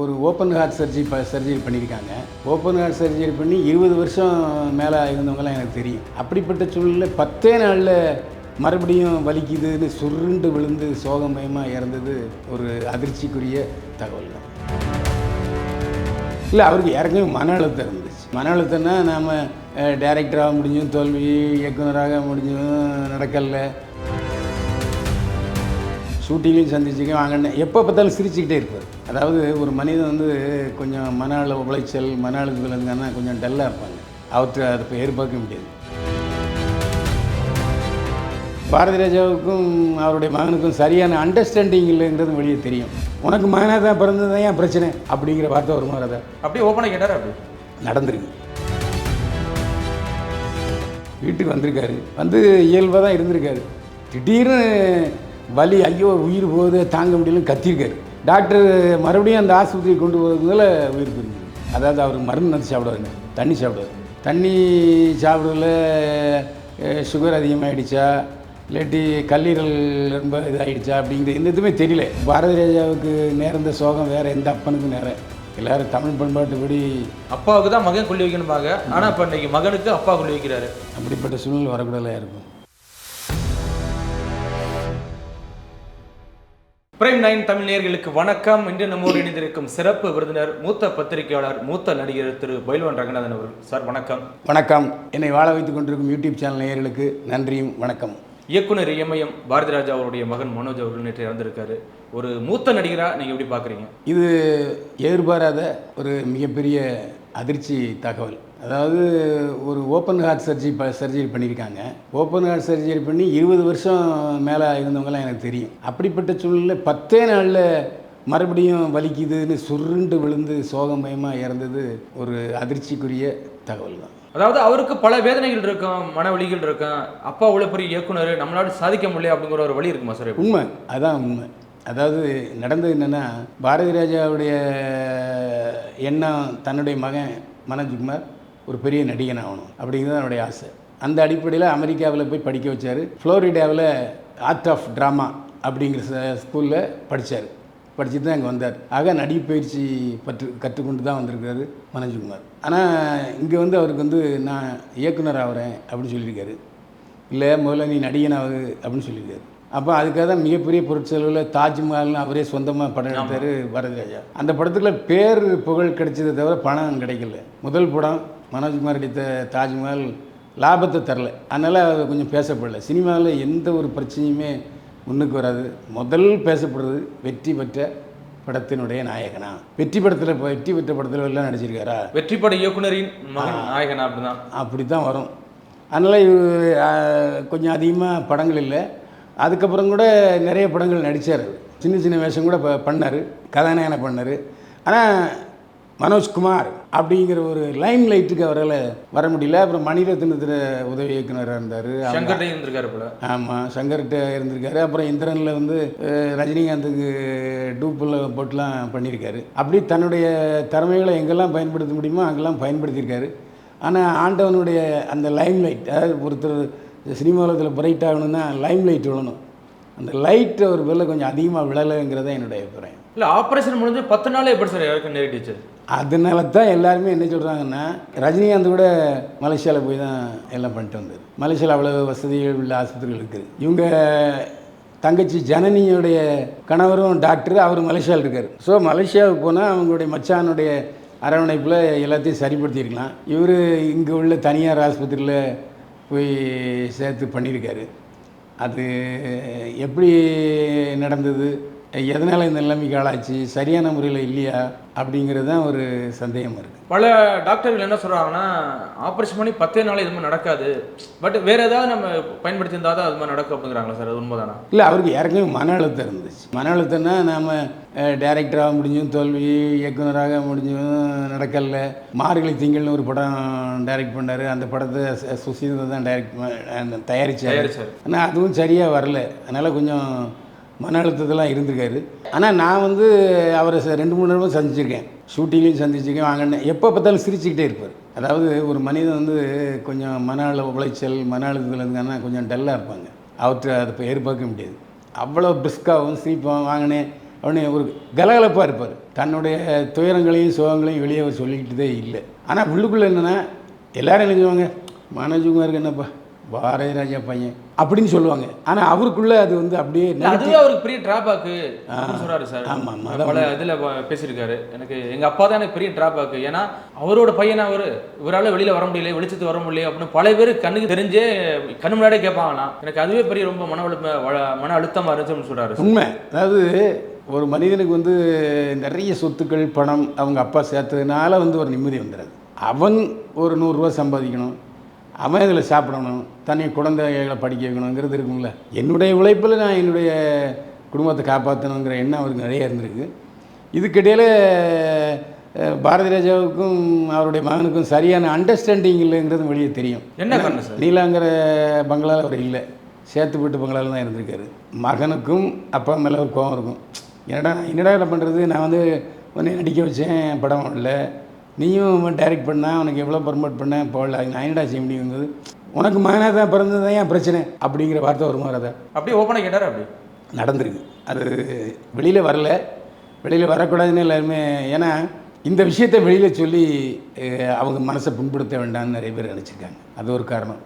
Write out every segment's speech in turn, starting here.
ஒரு open heart surgery ப surgery பண்ணியிருக்காங்க. ஓப்பன் ஹார்ட் சர்ஜரி பண்ணி இருபது வருஷம் மேலே இருந்தவங்கலாம் எனக்கு தெரியும். அப்படிப்பட்ட சூழ்நிலை பத்தே நாளில் மறுபடியும் வலிக்குதுன்னு சுருண்டு விழுந்து சோகமயமாக இறந்தது ஒரு அதிர்ச்சிக்குரிய தகவல் தான். இல்லை அவருக்கு ஏற்கனவே மன அழுத்தம் இருந்துச்சு. மன அழுத்தம்னா நாம் டைரக்டராக முடிஞ்சும் தோல்வி இயக்குனராக முடிஞ்சும் நடக்கல. ஷூட்டிங்லையும் சந்திச்சுக்க வாங்கினேன் எப்போ பார்த்தாலும் சிரிச்சுக்கிட்டே இருப்பார். அதாவது ஒரு மனிதன் வந்து கொஞ்சம் மன அளவு உளைச்சல் மன அழுத்தத்தில் இருந்தாங்கன்னா கொஞ்சம் டல்லாக இருப்பாங்க. அவற்றை அதை இப்போ எதிர்பார்க்க முடியாது. பாரதி ராஜாவுக்கும் அவருடைய மகனுக்கும் சரியான அண்டர்ஸ்டாண்டிங் இல்லைங்கிறது வெளியே தெரியும். உனக்கு மகனாக தான் பிறந்தது ஏன் பிரச்சனை? அப்படிங்கிற வார்த்தை மாதிரி அதை அப்படியே ஓப்பனாக கேட்டார் அப்படி? நடந்திருக்கு. வீட்டுக்கு வந்திருக்காரு. வந்து இயல்பாக தான் இருந்திருக்காரு. திடீர்னு வலி ஐயோ உயிர் போகுது தாங்க முடியலன்னு கத்திருக்காரு டாக்டர் மறுபடியும் அந்த ஆஸ்பத்திரிக்கு கொண்டு போகிறதுனால உயிர் பிரிஞ்சு அதாவது அவர் மருந்து வந்து சாப்பிடுவாருங்க தண்ணி சாப்பிடுவார். தண்ணி சாப்பிடல சுகர் அதிகமாகிடுச்சா இல்லாட்டி கல்லீரல் ரொம்ப இதாகிடுச்சா அப்படிங்கிற எந்த இதுவுமே தெரியல. பாரதி ராஜாவுக்கு நேர்ந்த சோகம் வேறு எந்த அப்பனுக்கும் நேரம் எல்லாரும் தமிழ் பண்பாட்டுப்படி அப்பாவுக்கு தான் மகன் கொள்ளி வைக்கணும்பாங்க. ஆனால் இப்போ இன்னைக்கு மகனுக்கு அப்பா கொள்ளி வைக்கிறாரு. அப்படிப்பட்ட சூழ்நிலை வரக்கூடாதா இருக்கும் பிரைம் நைன் தமிழ் நேயர்களுக்கு வணக்கம். இன்று நம்மோடு இணைந்திருக்கும் சிறப்பு விருந்தினர் மூத்த பத்திரிகையாளர் மூத்த நடிகர் திரு பைல்வான் ரங்கநாதன் அவர்கள். சார் வணக்கம். வணக்கம். என்னை வாழ வைத்துக் கொண்டிருக்கும் யூடியூப் சேனல் நேயர்களுக்கு நன்றியும் வணக்கம். இயக்குனர் இயமயம் பாரதி ராஜா அவருடைய மகன் மனோஜ் அவர்கள் நேற்று இறந்திருக்காரு. ஒரு மூத்த நடிகராக நீங்கள் எப்படி பார்க்குறீங்க இது எதிர்பாராத ஒரு மிகப்பெரிய அதிர்ச்சி தகவல். அதாவது ஒரு ஓப்பன் ஹார்ட் சர்ஜரி ப சர்ஜரி பண்ணியிருக்காங்க. ஓப்பன் ஹார்ட் சர்ஜரி பண்ணி இருபது வருஷம் மேலே இருந்தவங்கலாம் எனக்கு தெரியும். அப்படிப்பட்ட சூழ்நிலை பத்தே நாளில் மறுபடியும் வலிக்குதுன்னு சுருண்டு விழுந்து சோகமயமாக இறந்தது ஒரு அதிர்ச்சிக்குரிய தகவல் தான். அதாவது அவருக்கு பல வேதனைகள் இருக்கும் மன வலிகள் இருக்கும். அப்பா இவ்வளோ பெரிய இயக்குனர் நம்மளால சாதிக்க முடியல அப்படிங்கிற ஒரு வழி இருக்குமா சார் உண்மை. அதான் உண்மை. அதாவது நடந்தது என்னென்னா பாரதி ராஜாவுடைய எண்ணம் தன்னுடைய மகன் மனோஜ்குமார் ஒரு பெரிய நடிகன் ஆகணும் அப்படிங்கிறது என்னுடைய ஆசை. அந்த அடிப்படையில் அமெரிக்காவில் போய் படிக்க வச்சார். ஃப்ளோரிடாவில் ஆர்ட் ஆஃப் ட்ராமா அப்படிங்கிற ஸ்கூலில் படித்தார் படிச்சுட்டு தான் இங்கே வந்தார். ஆக நடிப்பு பயிற்சி பற்று கற்றுக்கொண்டு தான் வந்திருக்காரு மனோஜ்குமார். ஆனால் இங்கே வந்து அவருக்கு வந்து நான் இயக்குனர் ஆகிறேன் அப்படின்னு சொல்லியிருக்காரு. இல்லை முதல்ல நீ நடிகனாகு அப்படின்னு சொல்லியிருக்காரு. அப்போ அதுக்காக தான் மிகப்பெரிய பொருட்செலவில் தாஜ்மஹால்னு அவரே சொந்தமாக படம் எடுத்தார் பாரதி ராஜா அந்த படத்துக்குள்ள பேர் புகழ் கிடைச்சதை தவிர பணம் கிடைக்கல. முதல் படம் மனோஜ்குமார் நடித்த தாஜ்மஹால் லாபத்தை தரல. அதனால் அது கொஞ்சம் பேசப்படல. சினிமாவில் எந்த ஒரு பிரச்சனையுமே முன்னுக்கு வராது. முதல் பேசப்படுறது வெற்றி பெற்ற படத்தினுடைய நாயகனா? வெற்றி படத்தில் வெற்றி பெற்ற படத்தில் எல்லாம் நடிச்சிருக்காரா? வெற்றி பட இயக்குனரின் நாயகனா அப்படிதான். அப்படி தான் வரும். அதனால் இவர் கொஞ்சம் அதிகமாக படங்கள் இல்லை. அதுக்கப்புறம் கூட நிறைய படங்கள் நடித்தார் சின்ன சின்ன வேஷம் கூட ப- பண்ணார். கதாநாயகனை பண்ணார். ஆனால் மனோஜ்குமார் அப்படிங்கிற ஒரு லைம் லைட்டுக்கு அவரால் வர முடியல. அப்புறம் மணிரத்னத்தில் உதவி இயக்குனராக இருந்தார். சங்கர்டையும் இருந்திருக்காரு போல. ஆமாம் சங்கர்கிட்ட இருந்திருக்காரு. அப்புறம் இந்திரனில் வந்து ரஜினிகாந்துக்கு டூப்பில் போட்டுலாம் பண்ணியிருக்காரு. அப்படி தன்னுடைய திறமைகளை எங்கெல்லாம் பயன்படுத்த முடியுமோ அங்கெல்லாம் பயன்படுத்தியிருக்காரு. ஆனால் ஆண்டவனுடைய அந்த லைம் லைட் அதாவது ஒருத்தர் சினிமா உலகத்தில் பிரைட் ஆகணும்னா லைம் லைட் விழணும் அந்த லைட் ஒரு வெளில கொஞ்சம் அதிகமாக விழலைங்கிறத என்னுடைய அபிப்பிராயம். இல்லை ஆப்ரேஷன் முடிஞ்சு பத்து நாளே எப்படி சார் இறக்க நேரிட்டுச்சு அதனால தான் எல்லாருமே என்ன சொல்கிறாங்கன்னா ரஜினிகாந்த் கூட மலேசியாவில் போய் தான் எல்லாம் பண்ணிட்டு வந்தார். மலேசியாவில் அவ்வளோ வசதிகள் உள்ள ஆஸ்பத்திரிகள் இருக்குது. இவங்க தங்கச்சி ஜனனியுடைய கணவரும் டாக்டர் அவர் மலேசியாவில் இருக்கார். ஸோ மலேசியாவுக்கு போனால் அவங்களுடைய மச்சானுடைய அரவணைப்பில் எல்லாத்தையும் சரிப்படுத்தியிருக்கலாம். இவர் இங்கே உள்ள தனியார் ஆஸ்பத்திரியில் போய் சேர்த்து பண்ணியிருக்காரு. அது எப்படி நடந்தது? எதனால் இந்த நிலைமைக்கு ஆளாச்சு? சரியான முறையில் இல்லையா? அப்படிங்கிறது தான் ஒரு சந்தேகம் இருக்குது பல டாக்டர்கள் என்ன சொல்றாங்கன்னா ஆப்ரேஷன் பண்ணி பத்தே நாள் இது மாதிரி நடக்காது. பட் வேற ஏதாவது நம்ம பயன்படுத்தி இருந்தால் தான் அது மாதிரி நடக்கும் அப்படிங்கிறாங்களா சார்? அது உண்மைதானா? இல்லை அவருக்கு ஏற்கனவே மன அழுத்தம் இருந்துச்சு. மன அழுத்தம்னா நாம் டைரக்டராக முடிஞ்சும் தோல்வி இயக்குனராக முடிஞ்சும் நடக்கல. மார்கழி திங்கள்னு ஒரு படம் டைரக்ட் பண்ணார். அந்த படத்தை சுசீந்திரன் தான் டைரக்ட் தயாரிச்சார். ஆனால் அதுவும் சரியாக வரல. அதனால் கொஞ்சம் மன அழுத்தத்தெல்லாம் இருந்திருக்காரு. ஆனால் நான் வந்து அவரை ச- ரெண்டு மூணு நேரமும் சந்திச்சிருக்கேன். ஷூட்டிங்லையும் சந்திச்சிருக்கேன் வாங்கினேன். எப்போ பார்த்தாலும் சிரிச்சுக்கிட்டே இருப்பார். அதாவது ஒரு மனிதன் வந்து கொஞ்சம் மன அழு உளைச்சல் மன அழுத்தத்தில் இருந்தாங்கன்னா கொஞ்சம் டல்லாக இருப்பாங்க. அவற்றை அதை இப்போ எதிர்பார்க்க முடியாது. அவ்வளோ பிரிஸ்காகவும் சிரிப்பாகவும் வாங்கினேன். அப்படின்னு ஒரு கலகலப்பாக இருப்பார். தன்னுடைய துயரங்களையும் சோகங்களையும் வெளியே அவர் சொல்லிக்கிட்டதே இல்லை. ஆனால் உள்ளுக்குள்ளே என்னென்னா எல்லோரும் நினைச்சுவாங்க சொல்லுவாங்க? மனோஜ்குமாருக்கு என்னப்பா? பாரதி ராஜா பையன். அப்படின்னு சொல்லுவாங்க. ஆனால் அவருக்குள்ளே அது வந்து அப்படியே அதுவே அவருக்கு பெரிய டிராபேக்கு சொல்றாரு சார். ஆமா, ஆமா, அதான் பல இதுல பேசியிருக்காரு. எனக்கு எங்க அப்பா தான் எனக்கு பெரிய டிராபேக் ஏன்னா அவரோட பையன் அவரு? இவரால வெளியில வர முடியல வெளிச்சத்து வர முடியல அப்படின்னு பல பேர் கண்ணுக்கு தெரிஞ்சே கண்ணு முன்னாடியே கேட்பாங்கண்ணா எனக்கு அதுவே பெரிய ரொம்ப மன அழுத்த மன அழுத்தமா இருந்துச்சுன்னு சொல்றாரு உண்மை. அதாவது ஒரு மனிதனுக்கு வந்து நிறைய சொத்துக்கள் பணம் அவங்க அப்பா சேர்த்ததுனால வந்து ஒரு நிம்மதி வந்துடுது. அவன் ஒரு நூறுரூவா சம்பாதிக்கணும். அவன் இதில் சாப்பிடணும்? தன்னை குழந்தைகளை படிக்க வைக்கணுங்கிறது இருக்கும்ல. என்னுடைய உழைப்பில் நான் என்னுடைய குடும்பத்தை காப்பாற்றணுங்கிற எண்ணம் அவருக்கு நிறைய இருந்திருக்கு. இதுக்கிடையில் பாரதி ராஜாவுக்கும் அவருடைய மகனுக்கும் சரியான அண்டர்ஸ்டாண்டிங் இல்லைங்கிறது வெளியே தெரியும். என்ன காரணம் சார்? நீலாங்கிற பங்களாவில் அவர் இல்லை. சேத்து வீட்டு பங்களாவில் தான் இருந்திருக்காரு. மகனுக்கும் அப்பா மேலே ஒரு கோவம் இருக்கும். என்னடா என்னடா என்ன பண்ணுறது நான் வந்து உன்னை நடிக்க வச்சேன் படம் இல்லை நீயும் டைரக்ட் பண்ணா உனக்கு எவ்வளோ ப்ரமோட் பண்ண போடல நான் என்னடா செய்ய முடியுங்கிறது உனக்கு மகனாக தான் பிறந்தது தான் ஏன் பிரச்சனை? அப்படிங்கிற வார்த்தை வருமா அதை அப்படியே ஓப்பனாக கேட்டாரு அப்படி? நடந்திருக்கு. அது வெளியில் வரல. வெளியில் வரக்கூடாதுன்னு எல்லாருமே ஏன்னா இந்த விஷயத்தை வெளியில் சொல்லி அவங்க மனசை புண்படுத்த வேண்டாம்னு நிறைய பேர் நினச்சிருக்காங்க. அது ஒரு காரணம்.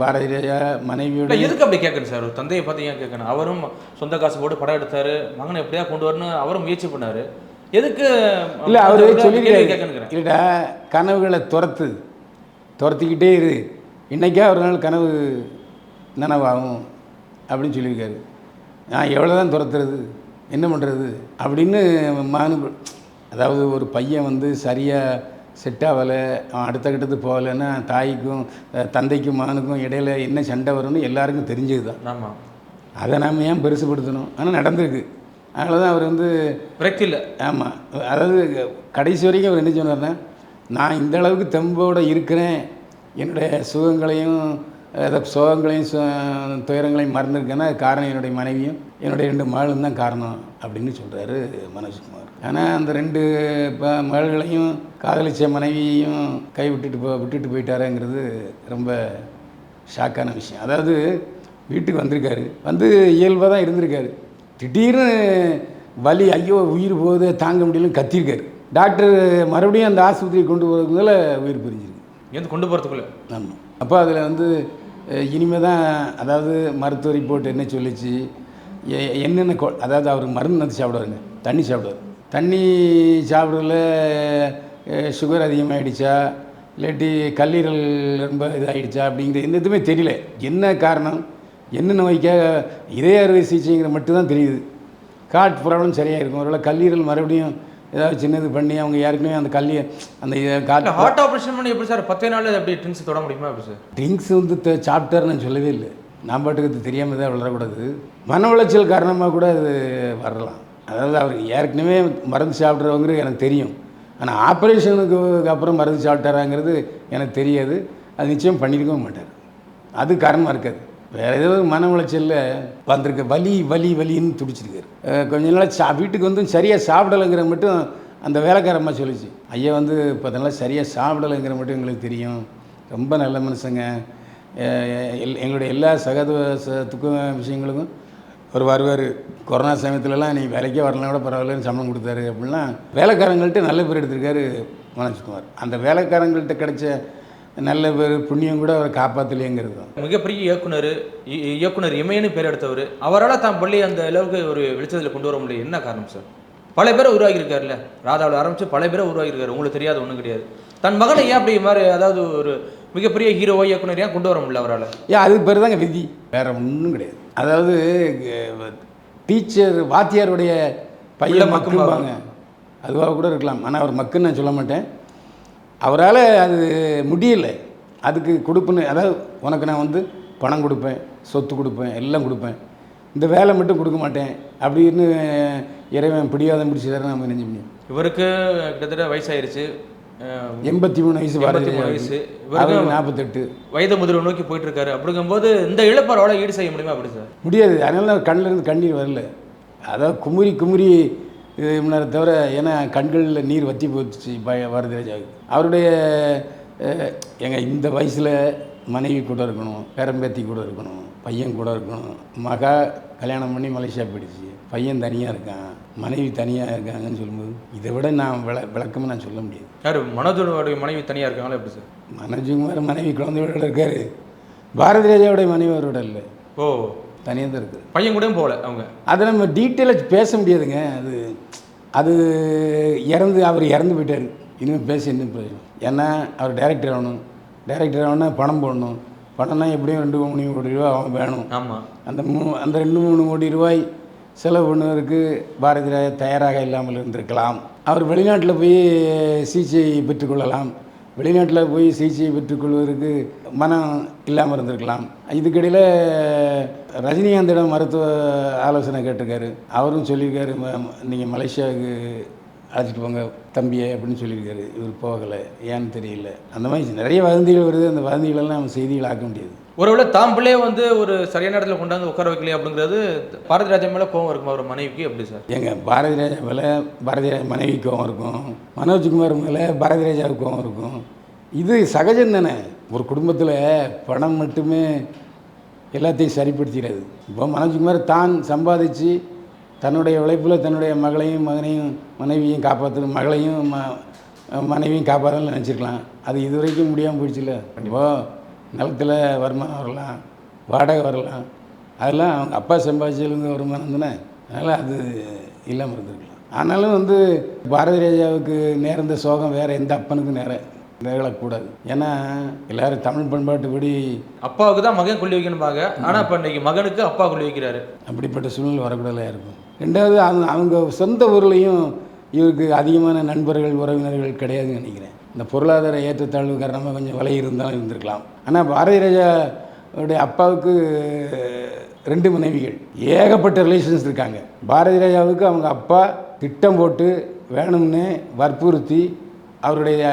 பாரதி ராஜா மனைவியோட எதுக்கு அப்படி கேட்கணும் சார்? தந்தையை பார்த்து ஏன் கேட்கணும்? அவரும் சொந்த காசு போட்டு படம் எடுத்தாரு மகனை எப்படியா கொண்டு வரணும் அவரும் முயற்சி பண்ணாரு. எதுக்கு இல்லை அவர் சொல்லியிருக்காரு. இல்லைடா கனவுகளை துரத்து துரத்திக்கிட்டே இரு. இன்றைக்கா ஒரு நாள் கனவு நனவாகும் அப்படின்னு சொல்லியிருக்காரு. நான் எவ்வளோ தான் துரத்துறது என்ன பண்ணுறது அப்படின்னு மகனுக்கு அதாவது ஒரு பையன் வந்து சரியாக செட் ஆகலை அவன் அடுத்த கட்டத்துக்கு போகலைன்னா தாய்க்கும் தந்தைக்கும் மகனுக்கும் இடையில என்ன சண்டை வரும்னு எல்லாருக்கும் தெரிஞ்சது தான் ஆமா. அதை நாம் ஏன் பெருசுப்படுத்தணும்? ஆனால் நடந்திருக்கு. அதனால தான் அவர் வந்து விரக்தி இல்லை ஆமாம் அதாவது கடைசி வரைக்கும் அவர் என்ன சொன்னார்னா நான் இந்த அளவுக்கு தெம்போடு இருக்கிறேன். என்னுடைய சுகங்களையும் சோகங்களையும் சு- துயரங்களையும் மறந்துருக்கேன்னா அது காரணம் என்னுடைய மனைவியும் என்னுடைய ரெண்டு மகளும் தான் காரணம் அப்படின்னு சொல்கிறாரு மனோஜ்குமார். ஆனால் அந்த ரெண்டு ப- மகள்களையும் காதலிச்ச மனைவியையும் கை விட்டுட்டு போ விட்டுட்டு போயிட்டாருங்கிறது ரொம்ப ஷாக்கான விஷயம். அதாவது வீட்டுக்கு வந்திருக்காரு. வந்து இயல்பாக தான் இருந்திருக்காரு. திடீர்னு வலி ஐயோ உயிர் போகுது தாங்க முடியலன்னு கத்திருக்காரு. டாக்டர் மறுபடியும் அந்த ஆஸ்பத்திரி கொண்டு போகிறதுனால உயிர் பிரிஞ்சிருக்கு. இங்கேருந்து கொண்டு போகிறதுக்குள்ள ஆமாம் அப்போ அதில் வந்து இனிமே தான் அதாவது மருத்துவ ரிப்போர்ட் என்ன சொல்லிச்சு என்னென்ன கொ அதாவது அவர் மருந்து வந்து சாப்பிடுவாருங்க தண்ணி சாப்பிடுவார். தண்ணி சாப்பிடல சுகர் அதிகமாகிடுச்சா இல்லாட்டி கல்லீரல் ரொம்ப இதாகிடுச்சா அப்படிங்கிற எந்த இதுவுமே தெரியல. என்ன காரணம்? என்ன நோய்க்காக இதய அறுவை சிகிச்சைங்கிற மட்டும்தான் தெரியுது. காட் ப்ராப்ளம் சரியாக இருக்கும் ஒருவேளை கல்லீரல் மறுபடியும் ஏதாவது சின்னது பண்ணி அவங்க ஏற்கனவே அந்த கல்லி அந்த காட் ஹார்ட் ஆபரேஷன் பண்ணி எப்படி சார்? பத்தே நாள் அப்படி ட்ரிங்க்ஸ் தொட முடியுமா எப்படி சார்? ட்ரிங்க்ஸ் வந்து சாப்பிட்டாருன்னு நான் சொல்லவே இல்லை. நான் பாட்டுக்கு அது தெரியாமல் தான் வளரக்கூடாது. மன உளைச்சல் காரணமாக கூட அது வரலாம். அதாவது அவர் ஏற்கனவே மருந்து சாப்பிட்றவங்கிறது எனக்கு தெரியும். ஆனால் ஆப்ரேஷனுக்கு அப்புறம் மருந்து சாப்பிட்டாராங்கிறது எனக்கு தெரியாது. அது நிச்சயம் பண்ணியிருக்கவும் மாட்டார். அது காரணமாக இருக்காது. வேறு ஏதோ மன உளைச்சலில் வந்திருக்க வலி வலி வலின்னு துடிச்சிருக்காரு. கொஞ்ச நாள் சா வீட்டுக்கு வந்து சரியாக சாப்பிடலைங்கிற மட்டும் அந்த வேலைக்காரம்மா சொல்லிச்சு. ஐயா வந்து இப்போ சரியாக சாப்பிடலைங்கிற மட்டும் எங்களுக்கு தெரியும். ரொம்ப நல்ல மனுஷங்க. எல்- எங்களுடைய எல்லா சகத ச- துக்க விஷயங்களுக்கும் ஒரு வருவார். கொரோனா சமயத்துலலாம் நீ வேலைக்கே வரலாம் கூட பரவாயில்லன்னு சம்பளம் கொடுத்தாரு அப்படின்னா வேலைக்காரங்கள்ட்ட நல்ல பேர் எடுத்திருக்காரு மனோஜ்குமார். அந்த வேலைக்காரங்கள்ட்ட கிடைச்ச நல்ல பேர் புண்ணியம் கூட அவரை காப்பாற்றலையேங்கிறது தான் மிகப்பெரிய இயக்குனர் இயக்குனர் இமயன்னு பேர் எடுத்தவர் அவரால் தான் பள்ளி அந்த அளவுக்கு ஒரு வெளிச்சத்தில் கொண்டு வர முடியும் என்ன காரணம் சார்? பல பேரை உருவாக்கியிருக்காருல்ல. ராதாவில் ஆரம்பித்து பல பேரை உருவாக்கியிருக்காரு. உங்களுக்கு தெரியாத ஒன்றும் கிடையாது. தன் மகனை ஏன் அப்படி மாதிரி அதாவது ஒரு மிகப்பெரிய ஹீரோவோ இயக்குனர் ஏன் கொண்டு வர முடியல அவரால்? ஏன் அதுக்கு பேர் தாங்க விதி. வேற ஒன்றும் கிடையாது. அதாவது டீச்சர் வாத்தியாருடைய பையன். மக்கும்பாங்க. அதுவாக கூட இருக்கலாம். ஆனால் அவர் மக்குன்னு நான் சொல்ல மாட்டேன். அவரால் அது முடியல. அதுக்கு கொடுப்புன்னு அதாவது உனக்கு நான் வந்து பணம் கொடுப்பேன் சொத்து கொடுப்பேன் எல்லாம் கொடுப்பேன். இந்த வேலை மட்டும் கொடுக்க மாட்டேன் அப்படின்னு இறைவன் பிடிவாதம் பிடிச்சதாரு நம்ம நினைஞ்ச முடியும்? இவருக்கு கிட்டத்தட்ட வயசாயிருச்சு. எண்பத்தி மூணு வயசு 83 ராஜாவுக்கு. வயசு. இவருக்கு நாற்பத்தெட்டு. வயது முதிர்வு நோக்கி போயிட்டு இருக்காரு அப்படிங்கும்போது இந்த இழப்பாரோட ஈடு செய்ய முடியுமா அப்படி சார்? முடியாது. அதனால தான் கண்ணில் இருந்து கண்ணீர் வரல. அதாவது குமுறி குமுறி இது முன்னாடி தவிர ஏன்னா கண்களில் நீர் வத்தி போச்சு பய பாரதி ராஜாவுக்கு அவருடைய ஏங்க இந்த வயசில் மனைவி கூட இருக்கணும் பேரம்பேத்தி கூட இருக்கணும் பையன் கூட இருக்கணும். மகா கல்யாணம் பண்ணி மலேசியா போயிடுச்சு. பையன் தனியாக இருக்கான் மனைவி தனியாக இருக்காங்கன்னு சொல்லும்போது இதை விட நான் விள விளக்கமாக நான் சொல்ல முடியாது. யார் மனோஜோடைய மனைவி தனியாக இருக்காங்களா எப்படி சார்? மனோஜ்குமார் மனைவி குழந்தையோட இருக்காரு. பாரதி ராஜாவுடைய மனைவி அவரோட இல்லை. ஓ. தனியாக தான் இருக்குது பையன் கூடயும் போகல அவங்க. அதை நம்ம டீட்டெயிலாக பேச முடியாதுங்க. அது அது இறந்து அவர் இறந்து போயிட்டார். இனிமேல் பேசி என்ன பிரயோஜனம்? ஏன்னா அவர் டைரக்டர் ஆகணும். டைரக்டர் ஆகணும்னா பணம் போடணும். பணம்னா எப்படியும் ரெண்டு மூணு கோடி ரூபா அவன் வேணும். ஆமாம் அந்த மூ அந்த ரெண்டு மூணு கோடி ரூபாய் செலவு பண்ணுவதற்கு பாரதி ராஜா தயாராக இல்லாமல் இருந்திருக்கலாம். அவர் வெளிநாட்டில் போய் சிகிச்சை பெற்றுக்கொள்ளலாம் வெளிநாட்டில் போய் சிகிச்சை பெற்றுக்கொள்வதற்கு மனம் இல்லாமல் இருந்திருக்கலாம். இதுக்கிடையில் ரஜினிகாந்திடம் மருத்துவ ஆலோசனை கேட்டிருக்காரு. அவரும் சொல்லியிருக்காரு நீங்கள் மலேசியாவுக்கு அழைச்சிட்டு போங்க தம்பியை அப்படின்னு சொல்லியிருக்காரு. இவர் போகலை ஏன்னு தெரியல. அந்த மாதிரி நிறைய வதந்திகள் வருது. அந்த வதந்திகளெல்லாம் நம்ம செய்திகள் ஆக்க முடியாது. ஒருவேளை தாம் பிள்ளைய வந்து ஒரு சரியான இடத்துல கொண்டாந்து உட்கார வைக்கலையே அப்படிங்கிறது பாரதி ராஜா மேலே கோவம் இருக்குமா? ஒரு மனைவிக்கு எப்படி சார்? ஏங்க பாரதி ராஜா மேலே பாரதி ராஜா மனைவிக்கு கோவம் இருக்கும். மனோஜ்குமார் மேலே பாரதி ராஜாவுக்கு கோவம் இருக்கும். இது சகஜம் தானே. ஒரு குடும்பத்தில் பணம் மட்டுமே எல்லாத்தையும் சரிப்படுத்திடாது இப்போ மனோஜ்குமார் தான் சம்பாதிச்சு தன்னுடைய உழைப்பில் தன்னுடைய மகளையும் மகனையும் மனைவியும் காப்பாற்றணும் மகளையும் ம மனைவியும் காப்பாற்றணும்னு நினச்சிருக்கலாம். அது இது வரைக்கும் முடியாமல் போயிடுச்சுல்ல? இப்போ நிலத்தில் வருமானம் வரலாம் வாடகை வரலாம். அதெல்லாம் அவங்க அப்பா சம்பாதிச்சதுலேருந்து வருமானம் தானே? அதனால் அது இல்லாமல் இருந்திருக்கலாம். ஆனாலும் வந்து பாரதி ராஜாவுக்கு நேர்ந்த சோகம் வேறு எந்த அப்பனுக்கும் நேரம் நிகழக்கூடாது ஏன்னா எல்லாரும் தமிழ் பண்பாட்டுப்படி அப்பாவுக்கு தான் மகன் கொள்ளி வைக்கணும்பாங்க. ஆனால் இப்போ இன்னைக்கு மகனுக்கு அப்பா கொள்ளி வைக்கிறாரு. அப்படிப்பட்ட சூழ்நிலை வரக்கூடாதா இருக்கும். ரெண்டாவது அவங்க அவங்க சொந்த ஊர்லேயும் இவருக்கு அதிகமான நண்பர்கள் உறவினர்கள் கிடையாதுன்னு நினைக்கிறேன். இந்த பொருளாதார ஏற்றத்தாழ்வு காரணமாக கொஞ்சம் விலை இருந்தாலும் இருந்திருக்கலாம். ஆனால் பாரதி ராஜா உடைய அப்பாவுக்கு ரெண்டு மனைவிகள். ஏகப்பட்ட ரிலேஷன்ஸ் இருக்காங்க. பாரதி ராஜாவுக்கு அவங்க அப்பா திட்டம் போட்டு வேணும்னு வற்புறுத்தி அவருடைய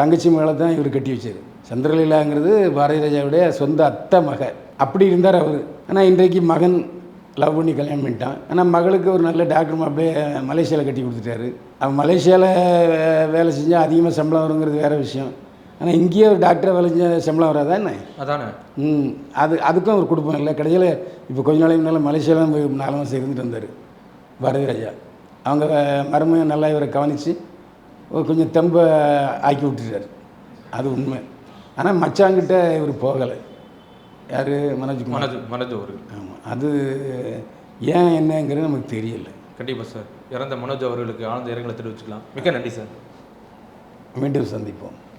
தங்கச்சி மகளை தான் இவர் கட்டி வச்சார். சந்திரலீலாங்கிறது பாரதி ராஜாவுடைய சொந்த அத்தை மக. அப்படி இருந்தார் அவர். ஆனால் இன்றைக்கு மகன் லவ் பண்ணி கல்யாணம் பண்ணிட்டான். ஆனால் மகளுக்கு ஒரு நல்ல டாக்டர் அப்படியே மலேசியாவில் கட்டி கொடுத்துட்டாரு. அவன் மலேசியாவில் வேலை செஞ்சால் அதிகமாக சம்பளம் வருங்கிறது வேறு விஷயம். ஆனால் இங்கேயே ஒரு டாக்டரை வேலை செஞ்சால் சம்பளம் வராதா என்ன? அதானே. ம் அது அதுக்கும் ஒரு குடும்பம் இல்லை. கடைசியில் இப்போ கொஞ்ச நாளைக்கு முன்னால் மலேசியாவில் போய் நாலு மாதம் இருந்துட்டு வந்தார் பாரதி ராஜா. அவங்க மருமையும் நல்லா இவரை கவனித்து கொஞ்சம் தெம்ப ஆக்கி விட்டுட்டார். அது உண்மை. ஆனால் மச்சாங்கிட்ட இவர் போகலை. யார்? மனோஜ்குமார் மனது மனது ஒரு ஆமாம் அது ஏன் என்னங்கிறது நமக்கு தெரியல. கண்டிப்பாக சார். இறந்த மனோஜ் அவர்களுக்கு ஆழ்ந்த இரங்கலை தெரிவிச்சுக்கலாம். மிக்க நன்றி சார். மீண்டும் சந்திப்போம்.